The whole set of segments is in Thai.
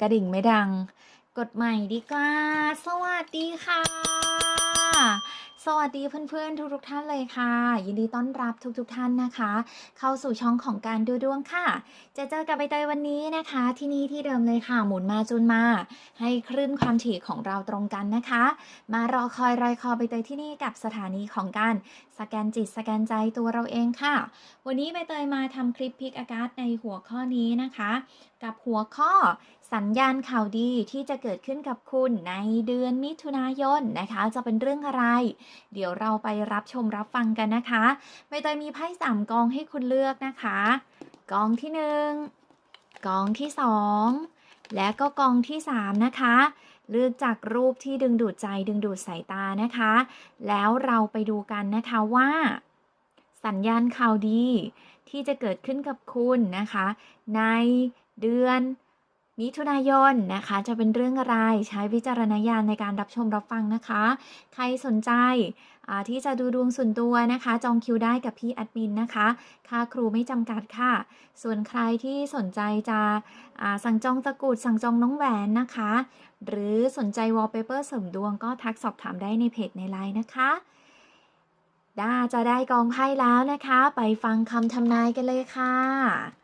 กระดิ่งไม่ดัง กดใหม่ดีกว่า สวัสดีค่ะ สวัสดีเพื่อนๆ ทุกๆท่านเลยค่ะ ยินดีต้อนรับทุกๆท่านนะคะ เข้าสู่ช่องของการดูดวงค่ะ จะเจอกับใบเตยวันนี้นะคะ ที่นี่ที่เดิมเลยค่ะ หมุนมาจูนมา ให้คลื่นความถี่ของเราตรงกันนะคะ มารอคอยรอยคอใบเตยที่นี่กับสถานีของการสแกนจิตสแกนใจตัวเราเองค่ะ วันนี้ใบเตยมาทำคลิปพิกอากาศในหัวข้อนี้นะคะ กับหัวข้อสัญญาณข่าวดีที่จะเกิดขึ้นกับคุณในเดือนมิถุนายนนะคะ จะเป็นเรื่องอะไร เดี๋ยวเราไปรับชมรับฟังกันนะคะใบเตยมีไพ่สามกองให้คุณเลือกนะคะ กองที่หนึ่งกองที่สองและก็กองที่สามนะคะเลือกจากรูปที่ดึงดูดใจดึงดูดสายตานะคะ แล้วเราไปดูกันนะคะว่า สัญญาณข่าวดีที่จะเกิดขึ้นกับคุณนะคะ ใน เดือนมิถุนายนนะคะ จะเป็นเรื่องอะไรใช้วิจารณญาณในการรับชมรับฟังนะคะ ใครสนใจที่จะดูดวงส่วนตัวนะคะ จองคิวได้กับพี่แอดมินนะคะ ค่าครูไม่จำกัดค่ะ ส่วนใครที่สนใจจะสั่งจองตะกรุดสั่งจองน้องแหวนนะคะ หรือสนใจวอลเปเปอร์เสริมดวงก็ทักสอบถามได้ในเพจในไลน์นะคะด้าจะได้กองไพ่แล้วนะคะ ไปฟังคำทำนายกันเลยค่ะ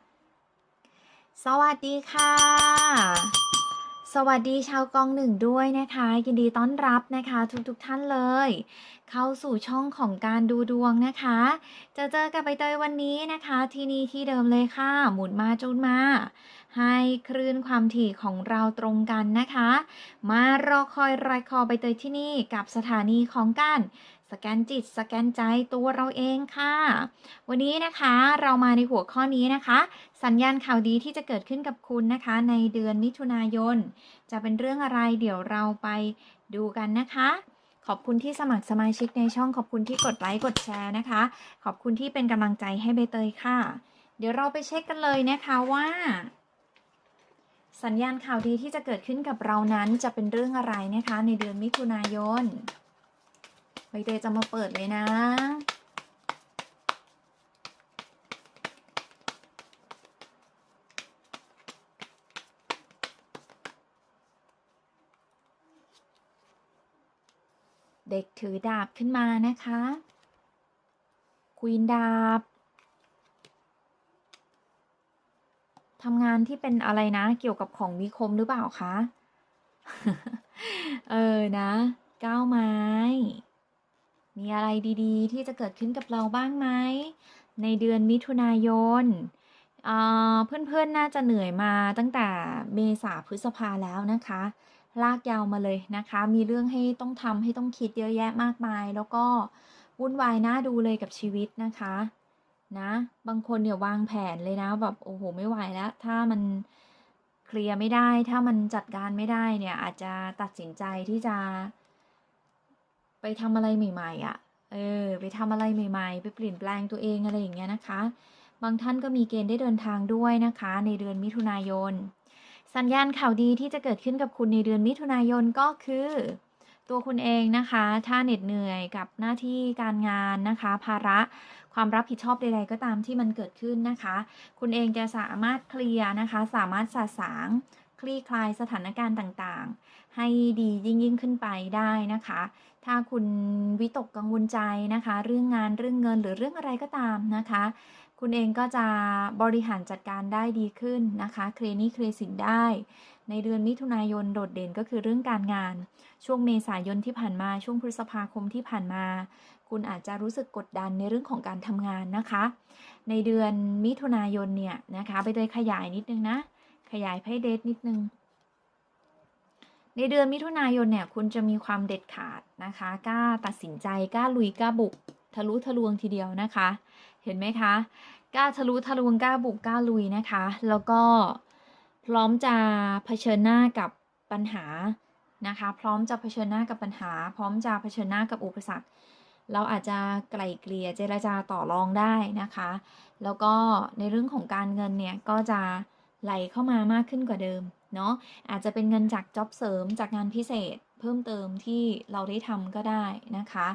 สวัสดีค่ะ สวัสดีชาวกองหนึ่งด้วยนะคะ ยินดีต้อนรับนะคะทุกๆทท่านเลย เข้าสู่ช่องของการดูดวงนะคะ จะเจอกับใบเตยวันนี้นะคะ ที่นี่ที่เดิมเลยค่ะ หมุนมาจูนมา ให้คลื่นความถี่ของเราตรงกันนะคะ มารอคอยรายคอใบเตยที่นี่กับสถานีของการสแกนจิตสแกนใจตัวเราเองค่ะ วันนี้นะคะเรามาในหัวข้อนี้นะคะ สัญญาณข่าวดีที่จะเกิดขึ้นกับคุณนะคะ ในเดือนมิถุนายน จะเป็นเรื่องอะไรเดี๋ยวเราไปดูกันนะคะ ขอบคุณที่สมัครสมาชิกในช่องขอบคุณที่กดไลค์กดแชร์นะคะ ขอบคุณที่เป็นกำลังใจให้ใบเตยค่ะ เดี๋ยวเราไปเช็คกันเลยนะคะว่า สัญญาณข่าวดีที่จะเกิดขึ้นกับเรานั้นจะเป็นเรื่องอะไรนะคะ ในเดือนมิถุนายนใบเตยจะมาเปิดเลยนะ เด็กถือดาบขึ้นมานะคะ ควีนดาบทำงานที่เป็นอะไรนะ เกี่ยวกับของมีคมหรือเปล่าคะ เออนะก้าวไม้ มีอะไรดีๆ ที่จะเกิดขึ้นกับเราบ้างไหม ในเดือนมิถุนายนอ่าเพื่อนๆ น่าจะเหนื่อยมาตั้งแต่เมษาพฤษภาแล้วนะคะ ลากยาวมาเลยนะคะ มีเรื่องให้ต้องทำให้ต้องคิดเยอะแยะมากมาย แล้วก็วุ่นวายน่าดูเลยกับชีวิตนะคะ นะ บางคนเนี่ยวางแผนเลยนะแบบโอ้โหไม่ไหวแล้ว ถ้ามันเคลียร์ไม่ได้ ถ้ามันจัดการไม่ได้เนี่ย อาจจะตัดสินใจที่จะ ไปทำอะไรใหม่ๆอะ่ะ เออ ไปทำอะไรใหม่ ๆ ไปเปลี่ยนแปลงตัวเองอะไรอย่างเงี้ยนะคะ บางท่านก็มีเกณฑ์ได้เดินทางด้วยนะคะ ในเดือนมิถุนายน สัญญาณข่าวดีที่จะเกิดขึ้นกับคุณในเดือนมิถุนายนก็คือ ตัวคุณเองนะคะ ถ้าเหน็ดเหนื่อยกับหน้าที่การงานนะคะ ภาระความรับผิดชอบใด ๆ ก็ตามที่มันเกิดขึ้นนะคะ คุณเองจะสามารถเคลียร์นะคะ สามารถสะสางคลี่คลายสถานการณ์ต่างๆ ให้ดียิ่งยิ่งขึ้นไปได้นะคะ ถ้าคุณวิตกกังวลใจนะคะ เรื่องงานเรื่องเงินหรือเรื่องอะไรก็ตามนะคะ คุณเองก็จะบริหารจัดการได้ดีขึ้นนะคะ เคลียร์นี้เคลียร์สินได้ ในเดือนมิถุนายนโดดเด่นก็คือเรื่องการงาน ช่วงเมษายนที่ผ่านมา ช่วงพฤษภาคมที่ผ่านมา คุณอาจจะรู้สึกกดดันในเรื่องของการทำงานนะคะ ในเดือนมิถุนายนเนี่ยนะคะ ไปเลยขยายนิดนึงนะ ขยายไพ่เดทนิดนึง ในเดือนมิถุนายนเนี่ยคุณจะมีความเด็ดขาดนะคะ กล้าตัดสินใจ กล้าลุย กล้าบุก ทะลุทะลวงทีเดียวนะคะ เห็นไหมคะกล้าทะลุทะลวงกล้าบุกกล้าลุยนะคะ แล้วก็พร้อมจะเผชิญหน้ากับปัญหานะคะ พร้อมจะเผชิญหน้ากับปัญหา พร้อมจะเผชิญหน้ากับอุปสรรค เราอาจจะไกล่เกลี่ยเจรจาต่อรองได้นะคะ แล้วก็ในเรื่องของการเงินเนี่ยก็จะไหลเข้ามามากขึ้นกว่าเดิมเนาะอาจจะเป็นเงินจากจ็อบเสริมจากงานพิเศษ เพิ่มเติมที่เราได้ทำก็ได้นะคะ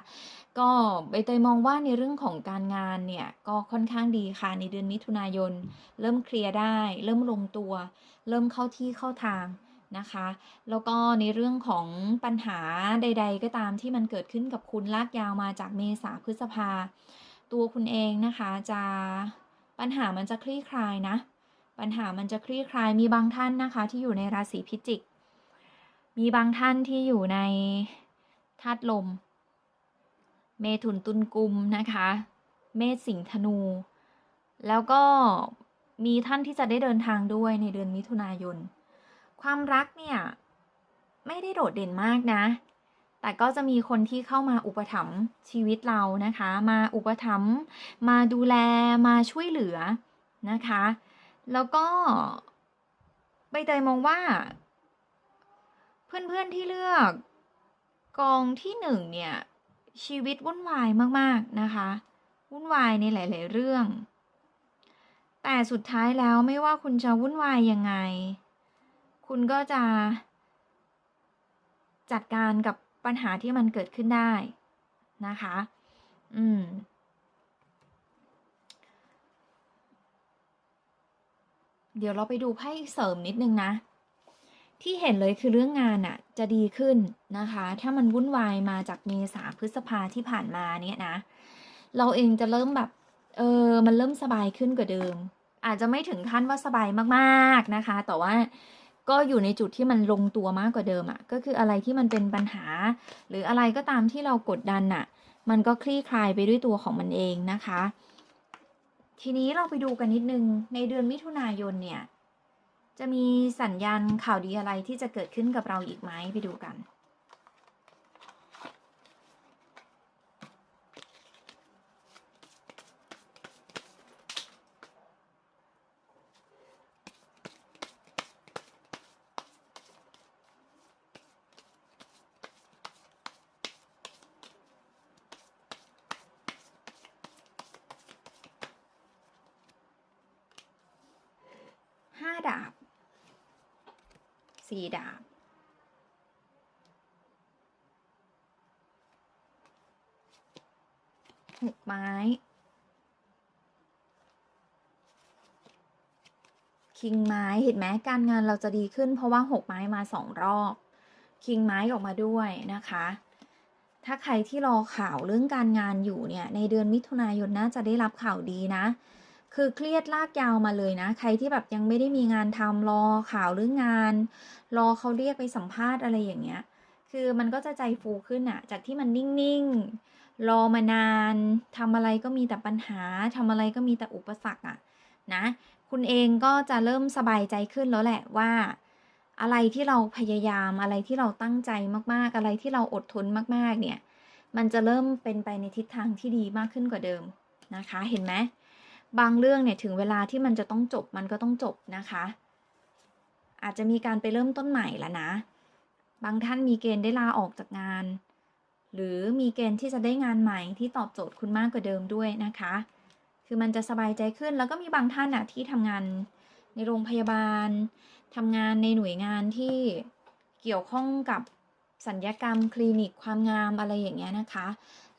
ก็ใบเตยมองว่าในเรื่องของการงานเนี่ยก็ค่อนข้างดีค่ะในเดือนมิถุนายน เริ่มเคลียร์ได้ เริ่มลงตัว เริ่มเข้าที่เข้าทางนะคะ แล้วก็ในเรื่องของปัญหาใด ๆ ก็ตามที่มันเกิดขึ้นกับคุณลากยาวมาจากเมษาพฤษภา ตัวคุณเองนะคะจะปัญหามันจะคลี่คลายนะ ปัญหามันจะคลี่คลายมีบางท่านนะคะ ที่อยู่ในราศีพิจิก มีบางท่านที่อยู่ในธาตุลม เมถุนตุลกุมนะคะ เมษสิงธนู แล้วก็มีท่านที่จะได้เดินทางด้วยในเดือนมิถุนายน ความรักเนี่ย ไม่ได้โดดเด่นมากนะ แต่ก็จะมีคนที่เข้ามาอุปถัมภ์ชีวิตเรานะคะ มาอุปถัมภ์มาดูแลมาช่วยเหลือนะคะ แล้วก็ใบเตยมองว่า เพื่อนๆที่เลือก กองที่หนึ่งเนี่ยชีวิตวุ่นวายมากๆนะคะ วุ่นวายในหลาย ๆ เรื่อง แต่สุดท้ายแล้วไม่ว่าคุณจะวุ่นวายยังไง คุณก็จะ จัดการกับปัญหาที่มันเกิดขึ้นได้นะคะ อืมเดี๋ยวเราไปดูไพ่เสริมนิดนึงนะ ที่เห็นเลยคือเรื่องงานอะจะดีขึ้นนะคะ ถ้ามันวุ่นวายมาจากเมษาพฤษภาที่ผ่านมาเนี่ยนะ เราเองจะเริ่มแบบ เออ มันเริ่มสบายขึ้นกว่าเดิม อาจจะไม่ถึงขั้นว่าสบายมากๆนะคะ แต่ว่าก็อยู่ในจุดที่มันลงตัวมากกว่าเดิมอะก็คืออะไรที่มันเป็นปัญหา หรืออะไรก็ตามที่เรากดดันอะ มันก็คลี่คลายไปด้วยตัวของมันเองนะคะ ทีนี้เราไปดูกันนิดนึงในเดือนมิถุนายนเนี่ย จะมีสัญญาณข่าวดีอะไรที่จะเกิดขึ้นกับเราอีกไหมไปดูกัน ห้าดาบ สี่ดาบ หกไม้ คิงไม้เห็นไหมการงานเราจะดีขึ้น เพราะว่าหกไม้มาสองรอบ คิงไม้ออกมาด้วยนะคะ ถ้าใครที่รอข่าวเรื่องการงานอยู่เนี่ย ในเดือนมิถุนายนน่าจะได้รับข่าวดีนะ คือเครียดลากยาวมาเลยนะ ใครที่แบบยังไม่ได้มีงานทำรอข่าวเรื่องงาน รอเขาเรียกไปสัมภาษณ์อะไรอย่างเงี้ย คือมันก็จะใจฟูขึ้นอะจากที่มันนิ่งๆ รอมานานทำอะไรก็มีแต่ปัญหาทำอะไรก็มีแต่อุปสรรคอะนะ คุณเองก็จะเริ่มสบายใจขึ้นแล้วแหละว่า อะไรที่เราพยายามอะไรที่เราตั้งใจมากๆ อะไรที่เราอดทนมากๆ เนี่ย มันจะเริ่มเป็นไปในทิศทางที่ดีมากขึ้นกว่าเดิมนะคะ เห็นไหม บางเรื่องเนี่ยถึงเวลาที่มันจะต้องจบมันก็ต้องจบนะคะ อาจจะมีการไปเริ่มต้นใหม่แล้วนะ บางท่านมีเกณฑ์ได้ลาออกจากงาน หรือมีเกณฑ์ที่จะได้งานใหม่ที่ตอบโจทย์คุณมากกว่าเดิมด้วยนะคะ คือมันจะสบายใจขึ้นแล้วก็มีบางท่านอะที่ทำงานในโรงพยาบาลทำงานในหน่วยงานที่เกี่ยวข้องกับสัญญกรรมคลินิกความงามอะไรอย่างเงี้ยนะคะ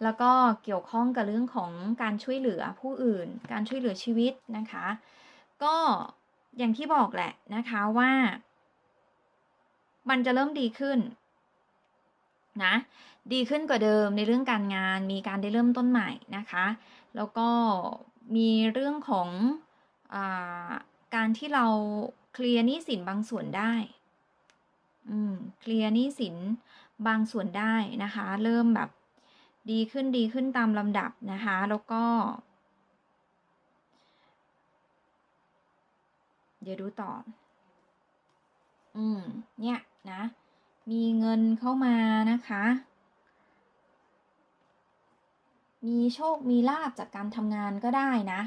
แล้วก็เกี่ยวข้องกับเรื่องของการช่วยเหลือผู้อื่น การช่วยเหลือชีวิตนะคะ ก็อย่างที่บอกแหละนะคะว่า มันจะเริ่มดีขึ้นนะดีขึ้นกว่าเดิมในเรื่องการงานมีการได้เริ่มต้นใหม่นะคะ แล้วก็มีเรื่องของอาการที่เราเคลียร์หนี้สินบางส่วนได้อืมเคลียร์หนี้สินบางส่วนได้นะคะ เริ่มแบบ ดีขึ้นดีขึ้นตามลำดับนะคะ แล้วก็ เดี๋ยวดูต่อ อืม เนี่ยนะ มีเงินเข้ามานะคะ มีโชค มีลาบจากการทำงานก็ได้นะ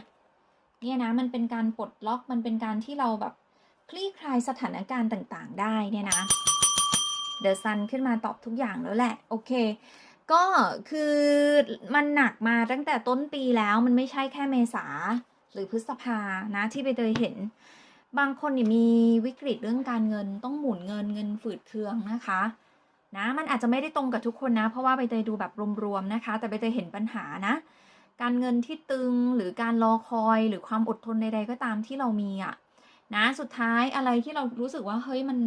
เนี่ยนะ มันเป็นการปลดล็อก มันเป็นการที่เราแบบคลี่คลายสถานการณ์ต่างๆ ได้เนี่ยนะ เดอะซันขึ้นมาตอบทุกอย่างแล้วแหละ โอเค ก็คือมันหนักมาตั้งแต่ต้นปีแล้วมันไม่ใช่แค่เมษาหรือพฤษภานะที่ไปเตยเห็น บางคนเนี่ยมีวิกฤตเรื่องการเงินต้องหมุนเงินเงินฝืดเคืองนะคะนะมันอาจจะไม่ได้ตรงกับทุกคนนะ เพราะว่าใบเตยดูแบบรวมๆนะคะ แต่ใบเตยเห็นปัญหานะ การเงินที่ตึงหรือการรอคอยหรือความอดทนใดๆก็ตามที่เรามีอะนะสุดท้ายอะไรที่เรารู้สึกว่าเฮ้ยมัน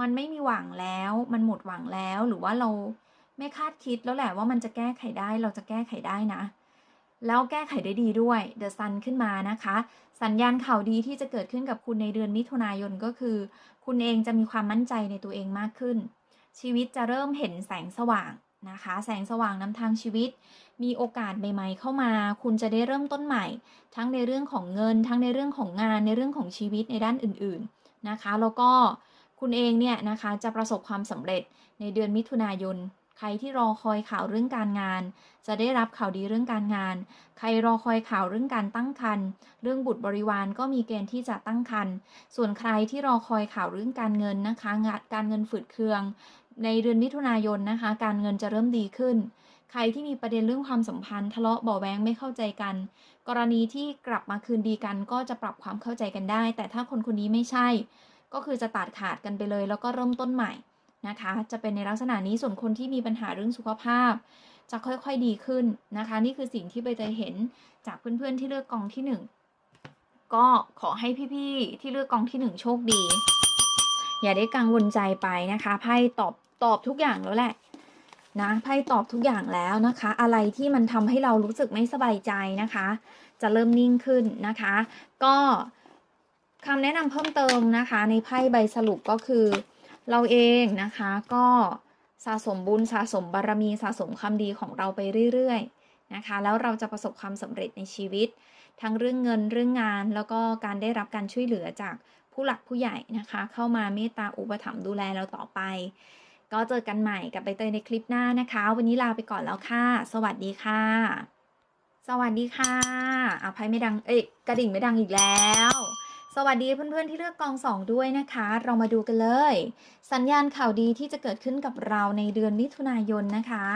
มันไม่มีหวังแล้ว มันหมดหวังแล้วหรือว่าเรา ไม่คาดคิดแล้วแหละว่ามันจะแก้ไขได้เราจะแก้ไขได้นะ แล้วแก้ไขได้ดีด้วย The Sun ขึ้นมานะคะ สัญญาณข่าวดีที่จะเกิดขึ้นกับคุณในเดือนมิถุนายนก็คือ คุณเองจะมีความมั่นใจในตัวเองมากขึ้น ชีวิตจะเริ่มเห็นแสงสว่างนะคะ แสงสว่างนำทางชีวิต มีโอกาสใหม่ๆเข้ามา คุณจะได้เริ่มต้นใหม่ ทั้งในเรื่องของเงิน ทั้งในเรื่องของงานในเรื่องของชีวิตในด้านอื่นๆนะคะ แล้วก็คุณเองเนี่ยนะคะจะประสบความสำเร็จในเดือนมิถุนายน ใครที่รอคอยข่าวเรื่องการงาน จะได้รับข่าวดีเรื่องการงาน ใครรอคอยข่าวเรื่องการตั้งครรภ์เรื่องบุตรบริวารก็มีเกณฑ์ที่จะตั้งครรภ์ส่วนใครที่รอคอยข่าวเรื่องการเงินนะคะงานการเงินฝืดเคือง ในเดือนมิถุนายนนะคะ การเงินจะเริ่มดีขึ้น ใครที่มีประเด็นเรื่องความสัมพันธ์ ทะเลาะเบาแวงไม่เข้าใจกัน กรณีที่กลับมาคืนดีกันก็จะปรับความเข้าใจกันได้ แต่ถ้าคนคนนี้ไม่ใช่ ก็คือจะตัดขาดกันไปเลย แล้วก็เริ่มต้นใหม่ นะคะ จะเป็นในลักษณะนี้ส่วนคนที่มีปัญหาเรื่องสุขภาพ จะค่อยๆดีขึ้นนะคะ นี่คือสิ่งที่ใบเตยเห็นจากเพื่อนๆที่เลือกกองที่หนึ่งก็ขอให้พี่ๆที่เลือกกองที่หนึ่งโชคดี อย่าได้กังวลใจไปนะคะไพ่ตอบตอบทุกอย่างแล้วแหละนะไพ่ตอบทุกอย่างแล้วนะคะ อะไรที่มันทำให้เรารู้สึกไม่สบายใจนะคะ จะเริ่มนิ่งขึ้นนะคะ ก็คำแนะนำเพิ่มเติมนะคะ ในไพ่ใบสรุปก็คือ เราเองนะคะก็สะสมบุญสะสมบารมีสะสมความดีของเราไปเรื่อยๆนะคะแล้วเราจะประสบความสำเร็จในชีวิต ทั้งเรื่องเงินเรื่องงาน แล้วก็การได้รับการช่วยเหลือจากผู้หลักผู้ใหญ่นะคะ เข้ามาเมตตาอุปถัมภ์ดูแลเราต่อไป ก็เจอกันใหม่กับใบเตยในคลิปหน้านะคะ วันนี้ลาไปก่อนแล้วค่ะ สวัสดีค่ะ สวัสดีค่ะอาภัยไม่ดังเอ้ยกระดิ่งไม่ดังอีกแล้ว สวัสดีเพื่อนๆที่เลือกกองสองด้วยนะคะ เรามาดูกันเลย สัญญาณข่าวดีที่จะเกิดขึ้นกับเราในเดือนมิถุนายนนะคะ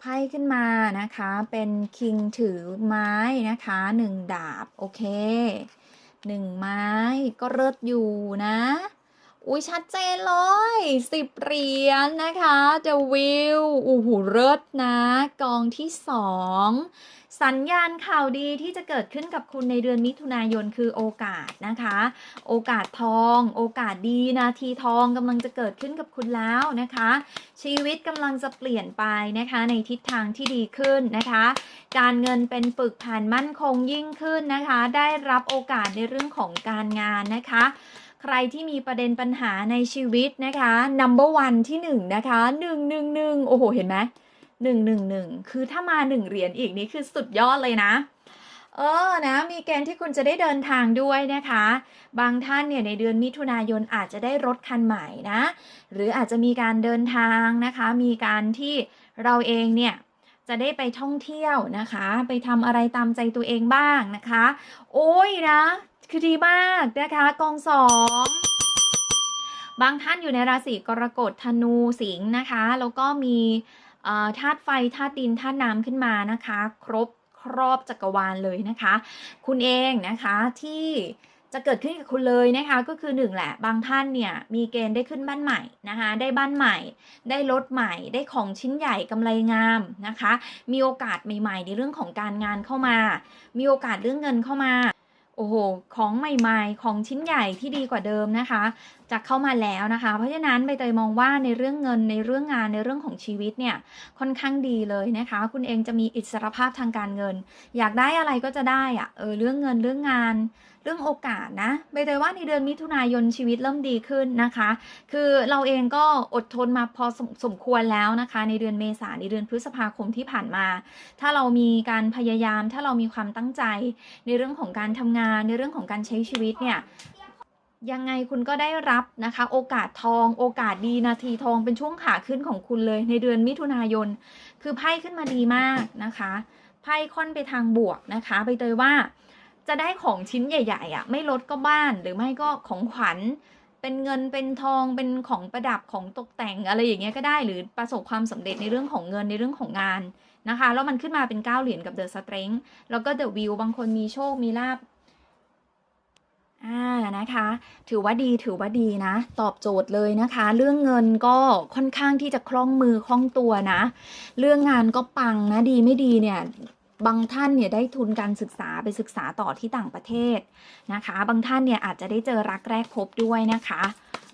ไพ่ขึ้นมานะคะ เป็นคิงถือไม้นะคะหนึ่งดาบ โอเคหนึ่งไม้ก็เลิศอยู่นะ อุ้ยชัดเจนเลยสิบเหรียญนะคะ The Wheel อู้หูเลิศนะ กองที่สองสัญญาณข่าวดีที่จะเกิดขึ้นกับคุณในเดือนมิถุนายนคือโอกาสนะคะ โอกาสทอง โอกาสดีนาทีทองกำลังจะเกิดขึ้นกับคุณแล้วนะคะ ชีวิตกำลังจะเปลี่ยนไปนะคะ ในทิศทางที่ดีขึ้นนะคะ การเงินเป็นปึกผ่านมั่นคงยิ่งขึ้นนะคะ ได้รับโอกาสในเรื่องของการงานนะคะ ใครที่มีประเด็นปัญหาในชีวิตนะคะ number one ที่หนึ่งนะคะหนึ่งหนึ่งหนึ่งโอ้โห เห็นไหมหนึ่งหนึ่งหนึ่งคือถ้ามาหนึ่งเหรียญอีกนี่คือสุดยอดเลยนะ เออนะ มีเกณฑ์ที่คุณจะได้เดินทางด้วยนะคะ บางท่านเนี่ยในเดือนมิถุนายนอาจจะได้รถคันใหม่นะ หรืออาจจะมีการเดินทางนะคะ มีการที่เราเองเนี่ยจะได้ไปท่องเที่ยวนะคะ ไปทำอะไรตามใจตัวเองบ้างนะคะ โอ้ยนะ คือดีมากนะคะกองสองบางท่านอยู่ในราศีกรกฎธนูสิงห์นะคะ แล้วก็มีธาตุไฟธาตุดินธาตุน้ำขึ้นมานะคะ ครบครอบจักรวาลเลยนะคะ คุณเองนะคะที่จะเกิดขึ้นกับคุณเลยนะคะ ก็คือหนึ่งแหละ บางท่านเนี่ยมีเกณฑ์ได้ขึ้นบ้านใหม่นะคะ ได้บ้านใหม่ ได้รถใหม่ ได้ของชิ้นใหญ่กำไรงามนะคะ มีโอกาสใหม่ ๆ ในเรื่องของการงานเข้ามา มีโอกาสเรื่องเงินเข้ามา โอ้โห ของใหม่ๆ ของชิ้นใหญ่ที่ดีกว่าเดิมนะคะจะเข้ามาแล้วนะคะ เพราะฉะนั้นใบเตยมองว่าในเรื่องเงินในเรื่องงานในเรื่องของชีวิตเนี่ยค่อนข้างดีเลยนะคะ คุณเองจะมีอิสรภาพทางการเงิน อยากได้อะไรก็จะได้อะเออเรื่องเงินเรื่องงาน เรื่องโอกาสนะใบเตยว่าในเดือนมิถุนายนชีวิตเริ่มดีขึ้นนะคะ คือเราเองก็อดทนมาพอสมสมควรแล้วนะคะ ในเดือนเมษาในเดือนพฤษภาคมที่ผ่านมา ถ้าเรามีการพยายาม ถ้าเรามีความตั้งใจ ในเรื่องของการทำงาน ในเรื่องของการใช้ชีวิตเนี่ยยังไงคุณก็ได้รับนะคะ โอกาสทอง โอกาสดีนาทีทองเป็นช่วงขาขึ้นของคุณเลย ในเดือนมิถุนายน คือไพ่ขึ้นมาดีมากนะคะไพ่ค่อนไปทางบวกนะคะใบเตยว่า จะได้ของชิ้นใหญ่ๆอะ่ะ ไม่ลดก็บ้านหรือไม่ก็ของขวัญ เป็นเงินเป็นทองเป็นของประดับของตกแต่งอะไรอย่างเงี้ยก็ได้หรือประสบความสำเร็จในเรื่องของเงินในเรื่องของงานนะคะแล้วมันขึ้นมาเป็นเก้าเหรียญกับเดอะสเตร n งแล้วก็เดอะวิวบางคนมีโชคมีลาบอ่านะคะ ถือว่าดีถือว่าดีนะ ตอบโจทย์เลยนะคะ เรื่องเงินก็ค่อนข้างที่จะคล่องมือคล่องตัวนะ เรื่องงานก็ปังนะดีไม่ดีเนี่ย บางท่านเนี่ยได้ทุนการศึกษาไปศึกษาต่อที่ต่างประเทศนะคะ บางท่านเนี่ยอาจจะได้เจอรักแรกพบด้วยนะคะ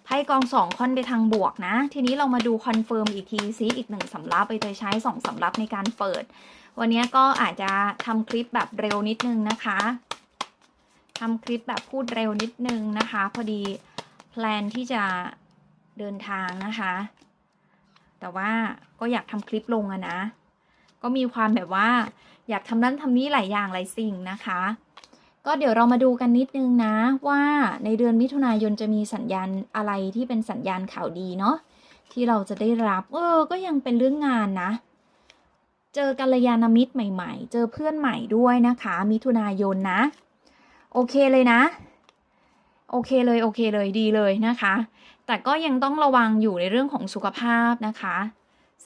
ไพ่กองสองค่อนไปทางบวกนะ ทีนี้เรามาดูคอนเฟิร์มอีกทีซิอีกหนึ่งสำรับไปเตยใช้สองสำรับในการเปิด วันนี้ก็อาจจะทำคลิปแบบเร็วนิดนึงนะคะทำคลิปแบบพูดเร็วนิดนึงนะคะ พอดีแพลนที่จะเดินทางนะคะ แต่ว่าก็อยากทำคลิปลงอะนะ ก็มีความแบบว่า อยากทำนั้นทำนี้หลายอย่างหลายสิ่งนะคะ ก็เดี๋ยวเรามาดูกันนิดนึงนะว่าในเดือนมิถุนายนจะมีสัญญาณอะไรที่เป็นสัญญาณข่าวดีเนาะที่เราจะได้รับเออก็ยังเป็นเรื่องงานนะ เจอกัลยาณมิตรใหม่ ๆ เจอเพื่อนใหม่ด้วยนะคะ มิถุนายนนะ โอเคเลยนะ โอเคเลยโอเคเลยดีเลยนะคะ แต่ก็ยังต้องระวังอยู่ในเรื่องของสุขภาพนะคะ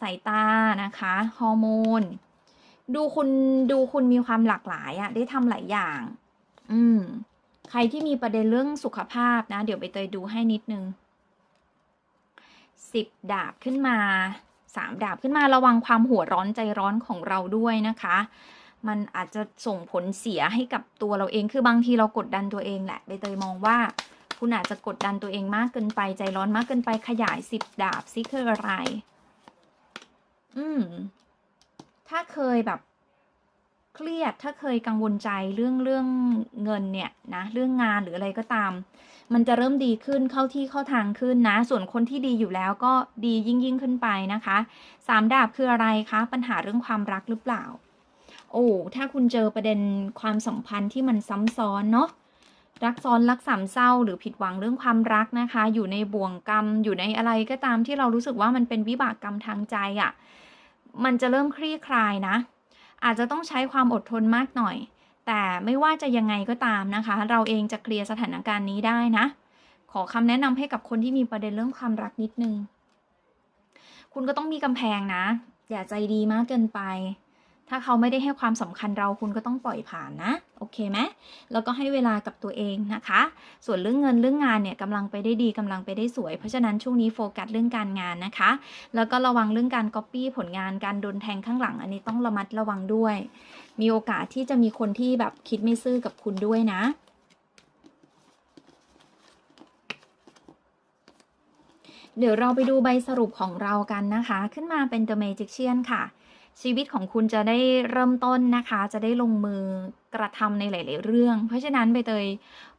สายตานะคะ ฮอร์โมน ดูคุณดูคุณมีความหลากหลายอะได้ทำหลายอย่าง อืม ใครที่มีประเด็นเรื่องสุขภาพนะ เดี๋ยวไปเตยดูให้นิดนึงสิบดาบขึ้นมาสามดาบขึ้นมาระวังความหัวร้อนใจร้อนของเราด้วยนะคะ มันอาจจะส่งผลเสียให้กับตัวเราเองคือบางทีเรากดดันตัวเองแหละใบเตยมองว่า คุณอาจจะกดดันตัวเองมากเกินไปใจร้อนมากเกินไปขยายสิบดาบซิคืออะไร อืม ถ้าเคยแบบเครียดถ้าเคยกังวลใจเรื่องเรื่องเงินเนี่ยนะเรื่องงานหรืออะไรก็ตาม มันจะเริ่มดีขึ้นเข้าที่เข้าทางขึ้นนะ ส่วนคนที่ดีอยู่แล้วก็ดียิ่งยิ่งขึ้นไปนะคะสามดาบคืออะไรคะปัญหาเรื่องความรักหรือเปล่า โอ้ถ้าคุณเจอประเด็นความสัมพันธ์ที่มันซ้ำซ้อนเนาะรักซ้อนรักสามเศร้า หรือผิดหวังเรื่องความรักนะคะ อยู่ในบ่วงกรรมอยู่ในอะไรก็ตามที่เรารู้สึกว่ามันเป็นวิบากกรรมทางใจอะ่ะ มันจะเริ่มคลี่คลายนะ อาจจะต้องใช้ความอดทนมากหน่อย แต่ไม่ว่าจะยังไงก็ตามนะคะ เราเองจะเคลียร์สถานการณ์นี้ได้นะ ขอคำแนะนำให้กับคนที่มีประเด็นเรื่องความรักนิดนึง คุณก็ต้องมีกำแพงนะ อย่าใจดีมากเกินไป ถ้าเขาไม่ได้ให้ความสำคัญเราคุณก็ต้องปล่อยผ่านนะ โอเคไหมแล้วก็ให้เวลากับตัวเองนะคะ ส่วนเรื่องเงินเรื่องงานเนี่ยกำลังไปได้ดีกำลังไปได้สวย เพราะฉะนั้นช่วงนี้โฟกัสเรื่องการงานนะคะ แล้วก็ระวังเรื่องการก๊อปปี้ผลงานการโดนแทงข้างหลัง อันนี้ต้องระมัดระวังด้วย มีโอกาสที่จะมีคนที่แบบคิดไม่ซื่อกับคุณด้วยนะเดี๋ยวเราไปดูใบสรุปของเรากันนะคะ ขึ้นมาเป็น The Magician ค่ะ ชีวิตของคุณจะได้เริ่มต้นนะคะ จะได้ลงมือ กระทำในหลาย ๆ เรื่อง เพราะฉะนั้นใบเตย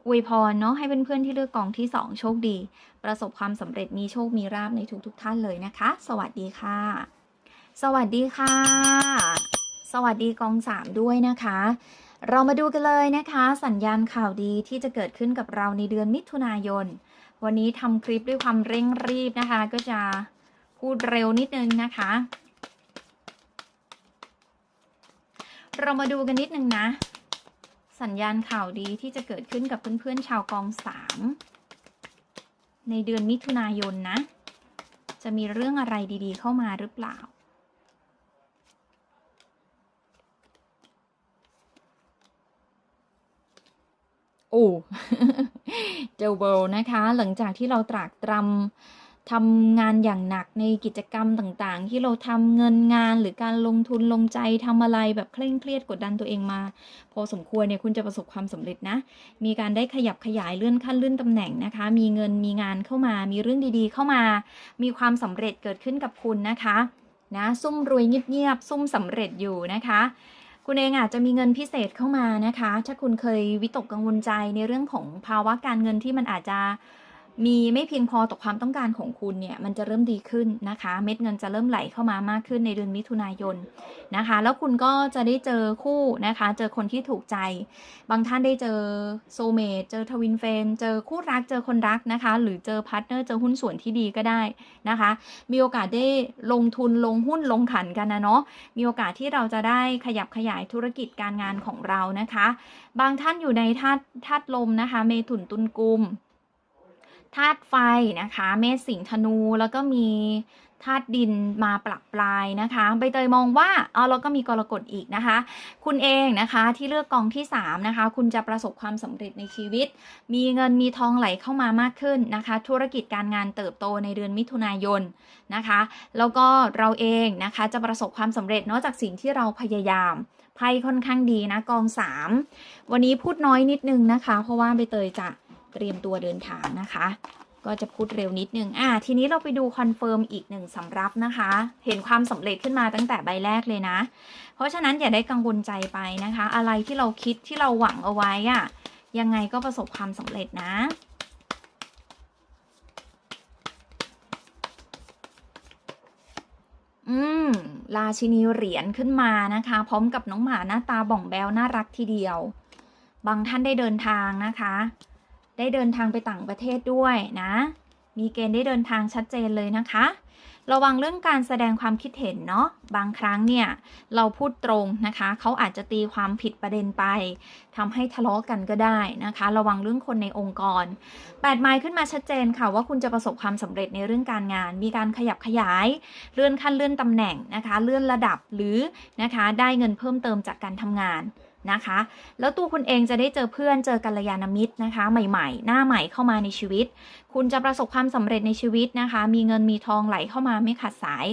อวยพรเนาะให้เพื่อน ๆ ที่เลือกกองที่ 2 โชคดี ประสบความสำเร็จมีโชคมีราบในทุก ๆ ท่านเลยนะคะ สวัสดีค่ะ สวัสดีค่ะ สวัสดีกองสามด้วยนะคะ เรามาดูกันเลยนะคะ สัญญาณข่าวดีที่จะเกิดขึ้นกับเราในเดือนมิถุนายน วันนี้ทำคลิปด้วยความเร่งรีบนะคะ ก็จะพูดเร็วนิดนึงนะคะเรามาดูกันนิดนึงนะ สัญญาณข่าวดีที่จะเกิดขึ้นกับเพื่อนๆชาวกองสามในเดือนมิถุนายนนะ จะมีเรื่องอะไรดีๆเข้ามาหรือเปล่า โอ้เดลเบลนะคะ หลังจากที่เราตรากตรำ ทำงานอย่างหนักในกิจกรรมต่างๆ ที่เราทำเงินงานหรือการลงทุนลงใจทำอะไรแบบเคร่งเครียดกดดันตัวเองมา พอสมควรเนี่ยคุณจะประสบความสำเร็จนะ มีการได้ขยับขยายเลื่อนขั้นเลื่อนตำแหน่งนะคะ มีเงินมีงานเข้ามา มีเรื่องดีๆ เข้ามา มีความสำเร็จเกิดขึ้นกับคุณนะคะนะซุ่มรวยเงียบๆซุ่มสำเร็จอยู่นะคะคุณเองอาจจะมีเงินพิเศษเข้ามานะคะ ถ้าคุณเคยวิตกกังวลใจในเรื่องของภาวะการเงินที่มันอาจจะ มีไม่เพียงพอต่อความต้องการของคุณเนี่ยมันจะเริ่มดีขึ้นนะคะ เม็ดเงินจะเริ่มไหลเข้ามามากขึ้นในเดือนมิถุนายนนะคะ แล้วคุณก็จะได้เจอคู่นะคะ เจอคนที่ถูกใจ บางท่านได้เจอโซเมตเจอทวินเฟนเจอคู่รักเจอคนรักนะคะ หรือเจอพาร์ทเนอร์เจอหุ้นส่วนที่ดีก็ได้นะคะ มีโอกาสได้ลงทุนลงหุ้นลงขันกันนะเนาะมีโอกาสที่เราจะได้ขยับขยายธุรกิจการงานของเรานะคะ บางท่านอยู่ในธาตุธาตุลมนะคะ เมถุนตุลกุม ธาตุไฟนะคะ เมษสิงธนูแล้วก็มีธาตุดินมาปรับปลายนะคะใบเตยมองว่าเอาแล้วก็มีกรกฎอีกนะคะ คุณเองนะคะที่เลือกกองที่3นะคะคุณจะประสบความสำเร็จในชีวิต มีเงินมีทองไหลเข้ามามากขึ้นนะคะ ธุรกิจการงานเติบโตในเดือนมิถุนายนนะคะ แล้วก็เราเองนะคะจะประสบความสำเร็จนอกจากสิ่งที่เราพยายามไพ่ค่อนข้างดีนะกอง 3 วันนี้พูดน้อยนิดนึงนะคะ เพราะว่าใบเตยจะ เตรียมตัวเดินทางนะคะ ก็จะพูดเร็วนิดนึงอ่าทีนี้เราไปดูคอนเฟิร์มอีกหนึ่งสำรับนะคะ เห็นความสำเร็จขึ้นมาตั้งแต่ใบแรกเลยนะ เพราะฉะนั้นอย่าได้กังวลใจไปนะคะ อะไรที่เราคิดที่เราหวังเอาไว้อะยังไงก็ประสบความสำเร็จนะอืมราชินีเหรียญขึ้นมานะคะ พร้อมกับน้องหมาหน้าตาบ่องแบวน่ารักทีเดียว บางท่านได้เดินทางนะคะ ได้เดินทางไปต่างประเทศด้วยนะ มีเกณฑ์ได้เดินทางชัดเจนเลยนะคะ ระวังเรื่องการแสดงความคิดเห็นเนาะ บางครั้งเนี่ยเราพูดตรงนะคะ เขาอาจจะตีความผิดประเด็นไปทำให้ทะเลาะกันก็ได้นะคะ ระวังเรื่องคนในองค์กรแปดไม้ขึ้นมาชัดเจนค่ะว่าคุณจะประสบความสำเร็จในเรื่องการงาน มีการขยับขยาย เลื่อนขั้นเลื่อนตำแหน่งนะคะ เลื่อนระดับหรือนะคะ ได้เงินเพิ่มเติมจากการทำงาน นะคะ แล้วตัวคุณเองจะได้เจอเพื่อนเจอกัลยาณมิตรนะคะ ใหม่ๆ หน้าใหม่เข้ามาในชีวิต คุณจะประสบความสำเร็จในชีวิตนะคะ มีเงินมีทองไหลเข้ามาไม่ขาดสาย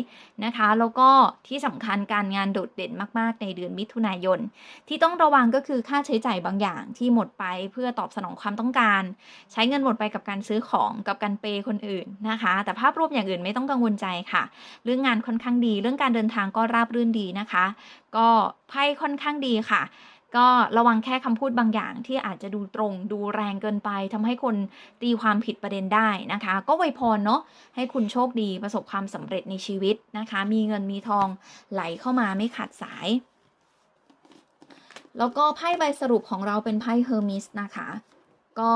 นะคะ แล้วก็ที่สำคัญการงานโดดเด่นมากๆ ในเดือนมิถุนายน ที่ต้องระวังก็คือค่าใช้จ่ายบางอย่างที่หมดไปเพื่อตอบสนองความต้องการ ใช้เงินหมดไปกับการซื้อของกับการเปย์คนอื่นนะคะ แต่ภาพรวมอย่างอื่นไม่ต้องกังวลใจค่ะ เรื่องงานค่อนข้างดี เรื่องการเดินทางก็ราบรื่นดีนะคะ ก็ไพ่ค่อนข้างดีค่ะ ก็ระวังแค่คำพูดบางอย่างที่อาจจะดูตรงดูแรงเกินไปทำให้คนตีความผิดประเด็นได้นะคะ ก็ไวพรเนาะให้คุณโชคดีประสบความสำเร็จในชีวิตนะคะ มีเงินมีทองไหลเข้ามาไม่ขาดสาย แล้วก็ไพ่ใบสรุปของเราเป็นไพ่เฮอร์มิสนะคะ ก็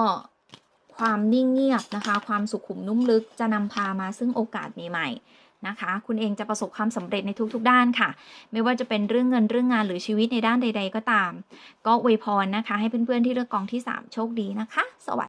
ความนิ่งเงียบนะคะ ความสุขุมนุ่มลึกจะนำพามาซึ่งโอกาสใหม่ๆ นะคะ คุณเองจะประสบความสำเร็จในทุก ๆ ด้านค่ะ ไม่ว่าจะเป็นเรื่องเงินเรื่องงานหรือชีวิตในด้านใด ๆ ก็ตาม ก็อวยพรนะคะ ให้เพื่อนๆที่เลือกกองที่ 3 โชคดีนะคะ สวัสดี